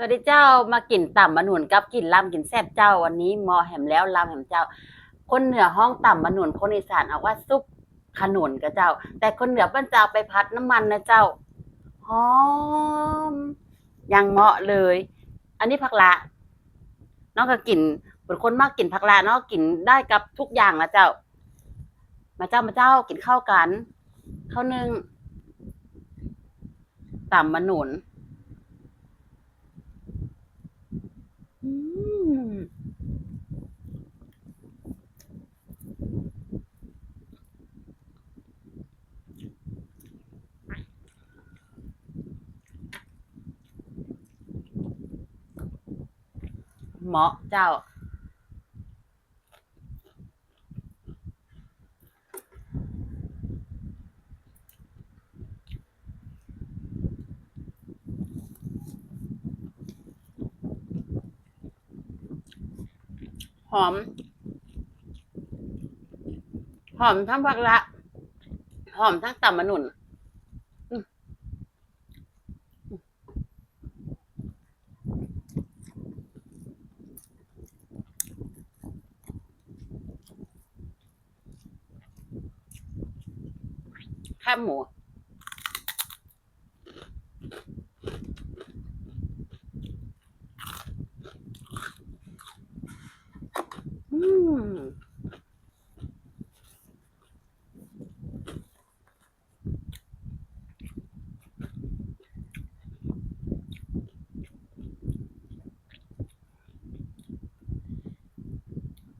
สวัสดีเจ้ามากินต่ำมะหนุนกับกินลำกินแซ่บเจ้าวันนี้มอแหมแล้วลำแหมเจ้า คนเหนือห้องต่ำมะหนุนคนอีสานเอาว่าซุปขนุนกับเจ้า แต่คนเหนือบ้านเจ้าไปพัดน้ำมันนะเจ้าหอมยังเหมาะเลย อันนี้ผักละน้องก็กินเป็นคนมากกินผักละเนาะกินได้กับทุกอย่างนะเจ้า มาเจ้ามาเจ้ากินข้าวกันข้าวนึ่งต่ำมะหนุน อืม เหมาะเจ้า หอม หอมทั้งผักละ หอมทั้งตำมะนุน แคบหมูอืม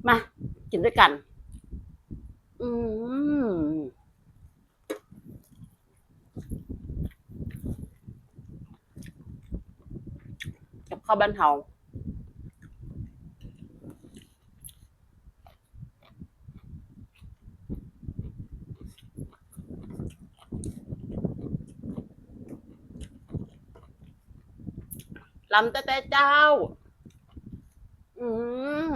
มากินด้วยกัน อืม กับ ข้าวบ้านเฮาลำแต่แต่เจ้า อืม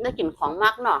ได้กลิ่นของมากเนาะ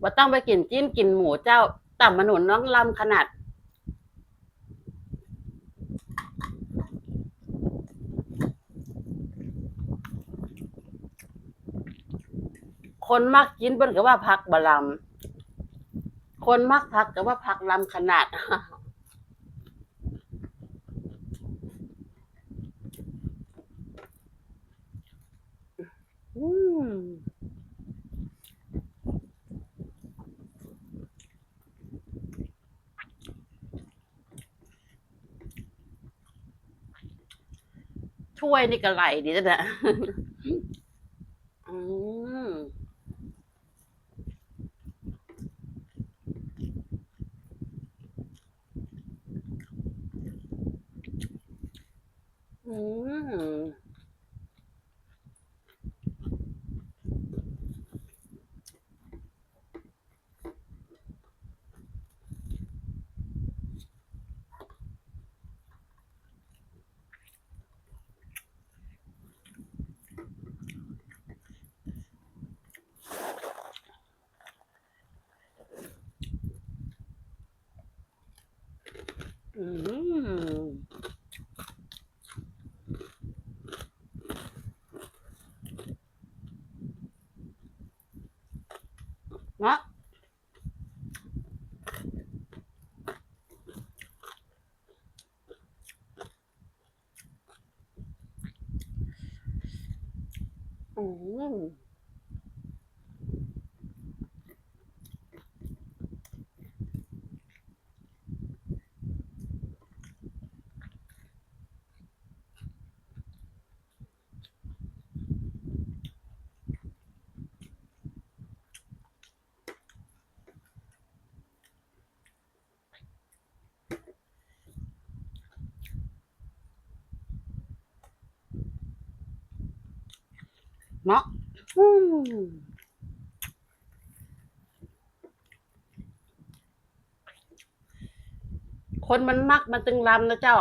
ว่าต้องไปกินจิ้นกินหมูเจ้าต่ำมะนุนน้องลำขนาด คนมักกินเปิ้นก็ว่าพักบะลำคนมักพักก็ว่าพักลำขนาด อืม ถ้วยนี่กระไหลดิจ้ะนะอืมอืม อืม เนาะอืม เนาะคนมันมักมันตึงลำนะเจ้า